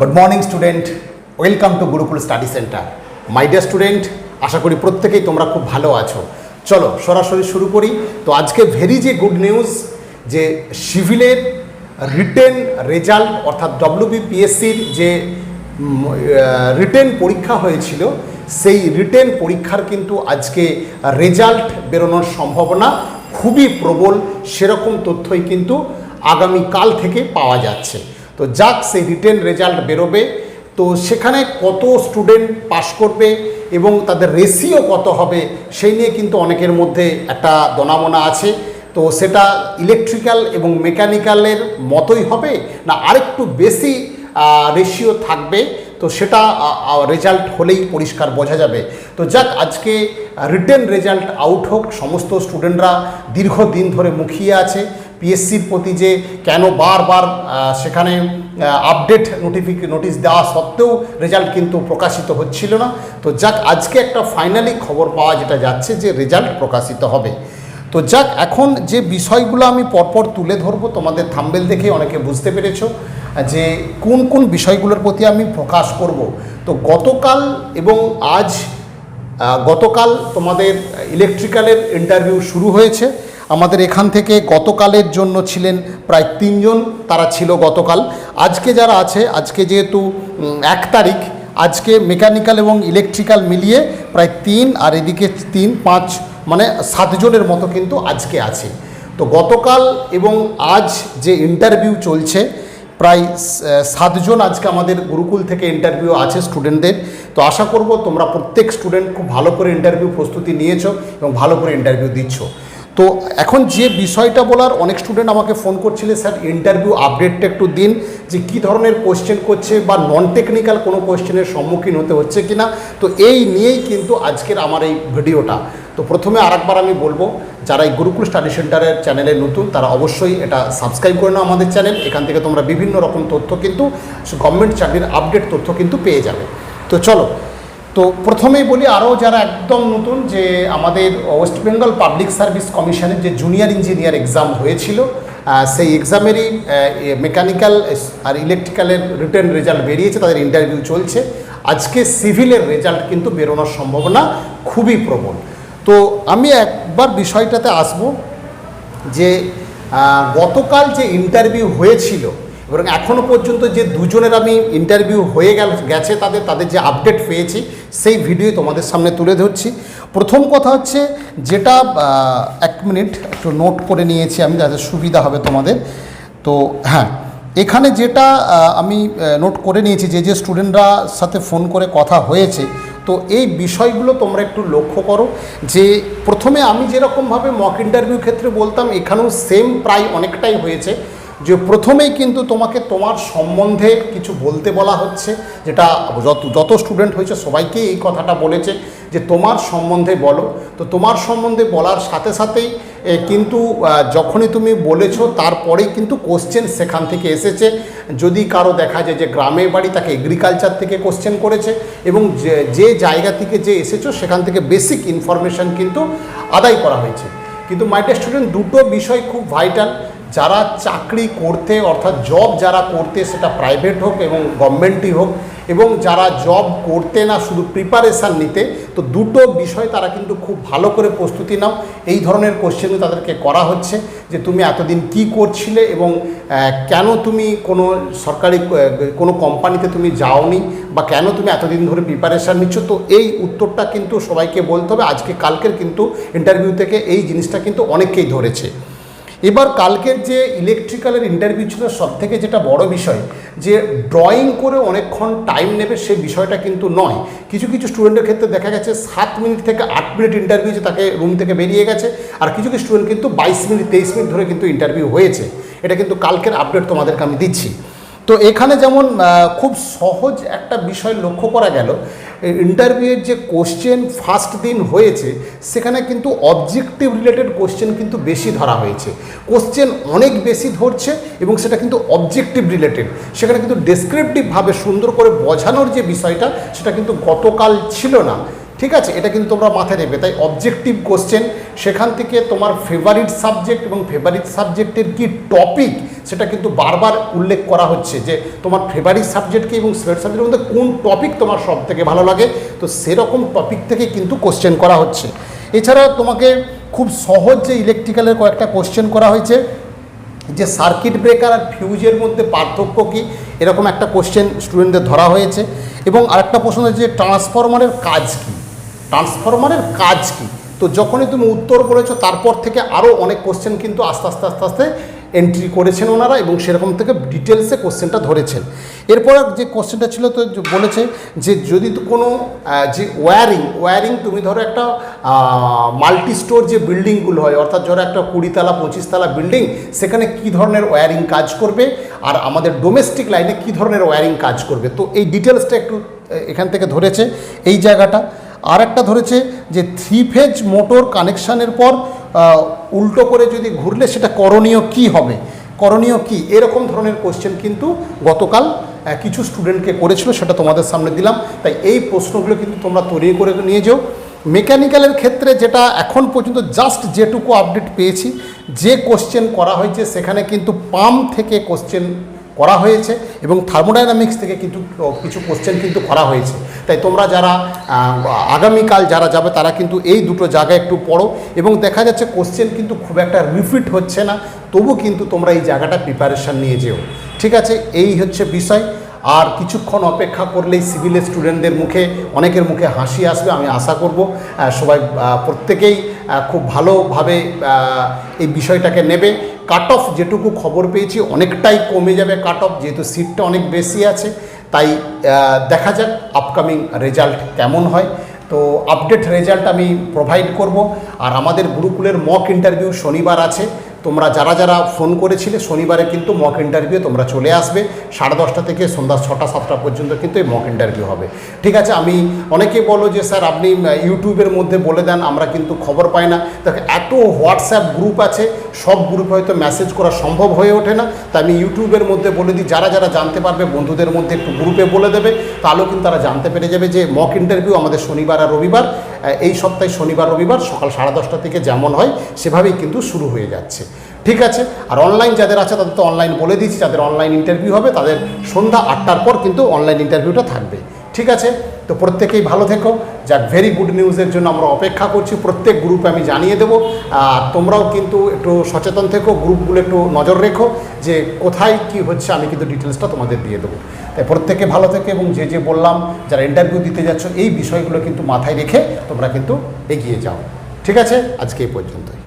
Good morning student welcome to Gurukul study centre my dear student আশা করি প্রত্যেকেই তোমরা খুব ভালো আছো। চলো, সরাসরি শুরু করি। তো আজকে ভেরি যে গুড নিউজ যে সিভিলের রিটেন রেজাল্ট অর্থাৎ ডব্লিউবিপিএসসির যে রিটেন পরীক্ষা হয়েছিল, সেই রিটেন পরীক্ষার কিন্তু আজকে রেজাল্ট বেরোনোর সম্ভাবনা খুবই প্রবল। সেরকম তথ্যই কিন্তু আগামীকাল থেকে পাওয়া যাচ্ছে। তো যাক, সেই রিটেন রেজাল্ট বেরোবে। তো সেখানে কত স্টুডেন্ট পাশ করবে এবং তাদের রেশিও কত হবে, সেই নিয়ে কিন্তু অনেকের মধ্যে একটা দনামনা আছে। তো সেটা ইলেকট্রিক্যাল এবং মেকানিক্যালের মতোই হবে না আরেকটু বেশি রেশিও থাকবে? তো সেটা রেজাল্ট হলেই পরিষ্কার বোঝা যাবে। তো যাক, আজকে রিটেন রেজাল্ট আউট হোক, সমস্ত স্টুডেন্টরা দীর্ঘদিন ধরে মুখিয়ে আছে। পিএসসির প্রতি যে কেন বারবার সেখানে আপডেট নোটিফিক নোটিশ দেওয়া সত্ত্বেও রেজাল্ট কিন্তু প্রকাশিত হচ্ছিল না। তো যাক, আজকে একটা ফাইনালি খবর পাওয়া যেটা যাচ্ছে যে রেজাল্ট প্রকাশিত হবে। তো যাক, এখন যে বিষয়গুলো আমি পরপর তুলে ধরবো, তোমাদের থাম্বেল দেখে অনেকে বুঝতে পেরেছ, যে কোন কোন বিষয়গুলোর প্রতি আমি প্রকাশ করব। তো গতকাল এবং আজ গতকাল তোমাদের ইলেকট্রিক্যালের ইন্টারভিউ শুরু হয়েছে। আমাদের এখান থেকে গতকালের জন্য ছিলেন প্রায় তিনজন, তারা ছিল গতকাল। আজকে যারা আছে, আজকে যেহেতু এক তারিখ, আজকে মেকানিক্যাল এবং ইলেকট্রিক্যাল মিলিয়ে প্রায় তিন আর এদিকে তিন, পাঁচ মানে সাতজনের মতো কিন্তু আজকে আছে। তো গতকাল এবং আজ যে ইন্টারভিউ চলছে, প্রায় সাতজন আজকে আমাদের গুরুকুল থেকে ইন্টারভিউ আছে স্টুডেন্টদের। তো আশা করব তোমরা প্রত্যেক স্টুডেন্ট খুব ভালো করে ইন্টারভিউ প্রস্তুতি নিয়েছো এবং ভালো করে ইন্টারভিউ দিচ্ছ। তো এখন যে বিষয়টা বলার, অনেক স্টুডেন্ট আমাকে ফোন করছিলে, স্যার ইন্টারভিউ আপডেটটা একটু দিন, যে কী ধরনের কোয়েশ্চেন করছে বা নন টেকনিক্যাল কোনো কোয়েশ্চেনের সম্মুখীন হতে হচ্ছে কি না তো এই নিয়েই কিন্তু আজকের আমার এই ভিডিওটা। তো প্রথমে আরেকবার আমি বলব, যারা এই গুরুকুল স্টাডি সেন্টারের চ্যানেলে নতুন, তারা অবশ্যই এটা সাবস্ক্রাইব করে নাও আমাদের চ্যানেল এখান থেকে তোমরা বিভিন্ন রকম তথ্য কিন্তু গভর্নমেন্ট চাকরির আপডেট তথ্য কিন্তু পেয়ে যাবে। তো চলো তো প্রথমেই বলি, আরও যারা একদম নতুন যে আমাদের ওয়েস্ট বেঙ্গল পাবলিক সার্ভিস কমিশনের যে জুনিয়র ইঞ্জিনিয়ার এক্সাম হয়েছিল সেই এক্সামেরই মেকানিক্যাল আর ইলেকট্রিক্যালের রিটার্ন রেজাল্ট বেরিয়েছে, তাদের ইন্টারভিউ চলছে। আজকে সিভিলের রেজাল্ট কিন্তু বেরোনোর সম্ভাবনা খুবই প্রবল। তো আমি একবার বিষয়টাতে আসব যে গতকাল যে ইন্টারভিউ হয়েছিল এবং এখনও পর্যন্ত যে দুজনের আমি ইন্টারভিউ হয়ে গেল, গেছে তাদের তাদের যে আপডেট পেয়েছি, সেই ভিডিও তোমাদের সামনে তুলে ধরছি। প্রথম কথা হচ্ছে যেটা এক মিনিট একটু নোট করে নিয়েছি আমি, যাতে সুবিধা হবে তোমাদের। তো হ্যাঁ এখানে যেটা আমি নোট করে নিয়েছি যে যে স্টুডেন্টরা সাথে ফোন করে কথা হয়েছে, তো এই বিষয়গুলো তোমরা একটু লক্ষ্য করো যে, প্রথমে আমি যেরকমভাবে মক ইন্টারভিউ ক্ষেত্রে বলতাম, এখানেও সেম প্রায় অনেকটাই হয়েছে। যে প্রথমেই কিন্তু তোমাকে তোমার সম্বন্ধে কিছু বলতে বলা হচ্ছে, যেটা যত যত স্টুডেন্ট হয়েছে সবাইকেই এই কথাটা বলেছে যে তোমার সম্বন্ধে বলো। তো তোমার সম্বন্ধে বলার সাথে সাথেই কিন্তু যখনই তুমি বলেছ তারপরেই কিন্তু কোশ্চেন সেখান থেকে এসেছে। যদি কারও দেখা যায় যে গ্রামের বাড়ি তাকে এগ্রিকালচার থেকে কোশ্চেন করেছে এবং যে যে জায়গা থেকে যে এসেছ সেখান থেকে বেসিক ইনফরমেশান কিন্তু আদায় করা হয়েছে। কিন্তু মাইটা স্টুডেন্ট দুটো বিষয় খুব ভাইটাল যারা চাকরি করতে, অর্থাৎ জব যারা করতে, সেটা প্রাইভেট হোক এবং গভর্নমেন্টই হোক, এবং যারা জব করতে না, শুধু প্রিপারেশান নিতে, তো দুটো বিষয় তারা কিন্তু খুব ভালো করে প্রস্তুতি নাও। এই ধরনের কোশ্চেন তাদেরকে করা হচ্ছে যে তুমি এতদিন কি করছিলে এবং কেন তুমি কোনো সরকারি কোনো কোম্পানিতে তুমি যাওনি বা কেন তুমি এতদিন ধরে প্রিপারেশান নিচ্ছ? তো এই উত্তরটা কিন্তু সবাইকে বলতে হবে। আজকে কালকের কিন্তু ইন্টারভিউ থেকে এই জিনিসটা কিন্তু অনেককেই ধরেছে। এবার কালকের যে ইলেকট্রিক্যালের ইন্টারভিউ ছিল সব থেকে যেটা বড় বিষয়, যে ড্রয়িং করে অনেকক্ষণ টাইম নেবে সে বিষয়টা কিন্তু নয়। কিছু কিছু স্টুডেন্টের ক্ষেত্রে দেখা গেছে, সাত মিনিট থেকে আট মিনিট ইন্টারভিউ যে তাকে রুম থেকে বেরিয়ে গেছে, আর কিছু কিছু স্টুডেন্ট কিন্তু বাইশ মিনিট তেইশ মিনিট ধরে কিন্তু ইন্টারভিউ হয়েছে। এটা কিন্তু কালকের আপডেট তোমাদেরকে আমি দিচ্ছি। তো এখানে যেমন খুব সহজ একটা বিষয় লক্ষ্য করা গেল ইন্টারভিউয়ের যে কোশ্চেন ফার্স্ট দিন হয়েছে, সেখানে কিন্তু অবজেক্টিভ রিলেটেড কোশ্চেন কিন্তু বেশি ধরা হয়েছে। কোশ্চেন অনেক বেশি ধরছে এবং সেটা কিন্তু অবজেক্টিভ রিলেটেড সেখানে কিন্তু ডেসক্রিপটিভভাবে সুন্দর করে বোঝানোর যে বিষয়টা, সেটা কিন্তু গতকাল ছিল না। ঠিক আছে? এটা কিন্তু তোমরা মাথায় রাখবে তাই অবজেক্টিভ কোশ্চেন সেখান থেকে তোমার ফেভারিট সাবজেক্ট এবং ফেভারিট সাবজেক্টের কি টপিক সেটা কিন্তু বারবার উল্লেখ করা হচ্ছে যে তোমার ফেভারিট সাবজেক্টকে এবং ফেভারিট সাবজেক্টের মধ্যে কোন টপিক তোমার সব থেকে ভালো লাগে? তো সেরকম টপিক থেকে কিন্তু কোশ্চেন করা হচ্ছে। এছাড়া তোমাকে খুব সহজ যে ইলেকট্রিক্যালের কয়েকটা কোশ্চেন করা হয়েছে, যে সার্কিট ব্রেকার আর ফিউজের মধ্যে পার্থক্য কী? এরকম একটা কোশ্চেন স্টুডেন্টদের ধরা হয়েছে। এবং আরেকটা প্রশ্ন হচ্ছে যে ট্রান্সফরমারের কাজ কী? ট্রান্সফরমারের কাজ কী? তো যখনই তুমি উত্তর বলেছ তারপর থেকে আরও অনেক কোশ্চেন কিন্তু আস্তে আস্তে আস্তে আস্তে এন্ট্রি করেছেন ওনারা এবং সেরকম থেকে ডিটেলসে কোশ্চেনটা ধরেছেন। এরপর যে কোশ্চেনটা ছিল তো বলেছে যে যদি কোনো যে ওয়্যারিং ওয়্যারিং তুমি ধরো একটা মাল্টি স্টোর যে বিল্ডিংগুলো হয়, অর্থাৎ ধরো একটা কুড়িতলা পঁচিশতলা বিল্ডিং সেখানে কী ধরনের ওয়্যারিং কাজ করবে? আর আমাদের ডোমেস্টিক লাইনে কী ধরনের ওয়্যারিং কাজ করবে? তো এই ডিটেলসটা একটু এখান থেকে ধরেছে। এই জায়গাটা আর একটা ধরেছে যে থ্রি ফেজ মোটর কানেকশানের পর উল্টো করে যদি ঘুরলে সেটা করণীয় কি হবে? করণীয় কি? এরকম ধরনের কোশ্চেন কিন্তু গতকাল কিছু স্টুডেন্টকে করেছিল, সেটা তোমাদের সামনে দিলাম। তাই এই প্রশ্নগুলো কিন্তু তোমরা তৈরি করে নিয়ে যাও। মেকানিক্যালের ক্ষেত্রে যেটা এখন পর্যন্ত জাস্ট যেটুকু আপডেট পেয়েছি, যে কোশ্চেন করা হয়েছে, সেখানে কিন্তু পাম্প থেকে কোশ্চেন করা হয়েছে এবং থার্মোডাইনামিক্স থেকে কিন্তু কিছু কোশ্চেন কিন্তু করা হয়েছে। তাই তোমরা যারা আগামীকাল যারা যাবে, তারা কিন্তু এই দুটো জায়গায় একটু পড়ো এবং দেখা যাচ্ছে কোশ্চেন কিন্তু খুব একটা রিপিট হচ্ছে না। তবু কিন্তু তোমরা এই জায়গাটা প্রিপারেশান নিয়ে যেও। ঠিক আছে? এই হচ্ছে বিষয়। আর কিছুক্ষণ অপেক্ষা করলেই সিভিলের স্টুডেন্টদের মুখে, অনেকের মুখে হাসি আসবে, আমি আশা করব। সবাই প্রত্যেকেই খুব ভালোভাবে এই বিষয়টাকে নেবে। কাট অফ যেটুকু খবর পেয়েছি, অনেকটাই কমে যাবে কাট অফ যেহেতু সিটটা অনেক বেশি আছে। তাই দেখা যাক আপকামিং রেজাল্ট কেমন হয়। তো আপডেট রেজাল্ট আমি প্রোভাইড করব। আর আমাদের গুরুকুলের মক ইন্টারভিউ শনিবার আছে। তোমরা যারা যারা ফোন করেছিলে, শনিবারে কিন্তু মক ইন্টারভিউ তোমরা চলে আসবে। সাড়ে দশটা থেকে সন্ধ্যা ছটা, সাতটা পর্যন্ত কিন্তু এই মক ইন্টারভিউ হবে। ঠিক আছে, আমি অনেকে বলো যে, স্যার, আপনি ইউটিউবের মধ্যে বলে দেন, আমরা কিন্তু খবর পাই না। দেখো, এত হোয়াটসঅ্যাপ গ্রুপ আছে সব গ্রুপে হয়তো মেসেজ করা সম্ভব হয়ে ওঠে না। তাই আমি ইউটিউবের মধ্যে বলে দিই, যারা যারা জানতে পারবে, বন্ধুদের মধ্যে একটু গ্রুপে বলে দেবে। তাহলেও কিন্তু তারা জানতে পেরে যাবে যে মক ইন্টারভিউ আমাদের শনিবার আর রবিবার। এই সপ্তাহে শনিবার, রবিবার সকাল সাড়ে দশটা থেকে যেমন হয়, সেভাবেই কিন্তু শুরু হয়ে যাচ্ছে। ঠিক আছে? আর অনলাইন যাদের আছে, তাদের তো অনলাইন বলে দিচ্ছি যাদের অনলাইন ইন্টারভিউ হবে, তাদের সন্ধ্যা আটটার পর কিন্তু অনলাইন ইন্টারভিউটা থাকবে। ঠিক আছে? তো প্রত্যেকেই ভালো থেকো। যাক ভেরি গুড নিউজের জন্য আমরা অপেক্ষা করছি। প্রত্যেক গ্রুপে আমি জানিয়ে দেবো। আর তোমরাও কিন্তু একটু সচেতন থেকো গ্রুপগুলো একটু নজর রেখো যে কোথায় কি হচ্ছে, আমি কিন্তু ডিটেলসটা তোমাদের দিয়ে দেবো। তাই প্রত্যেকে ভালো থেকে এবং যে যে বললাম, যারা ইন্টারভিউ দিতে যাচ্ছ, এই বিষয়গুলো কিন্তু মাথায় রেখে তোমরা কিন্তু এগিয়ে যাও। ঠিক আছে? আজকে এই পর্যন্ত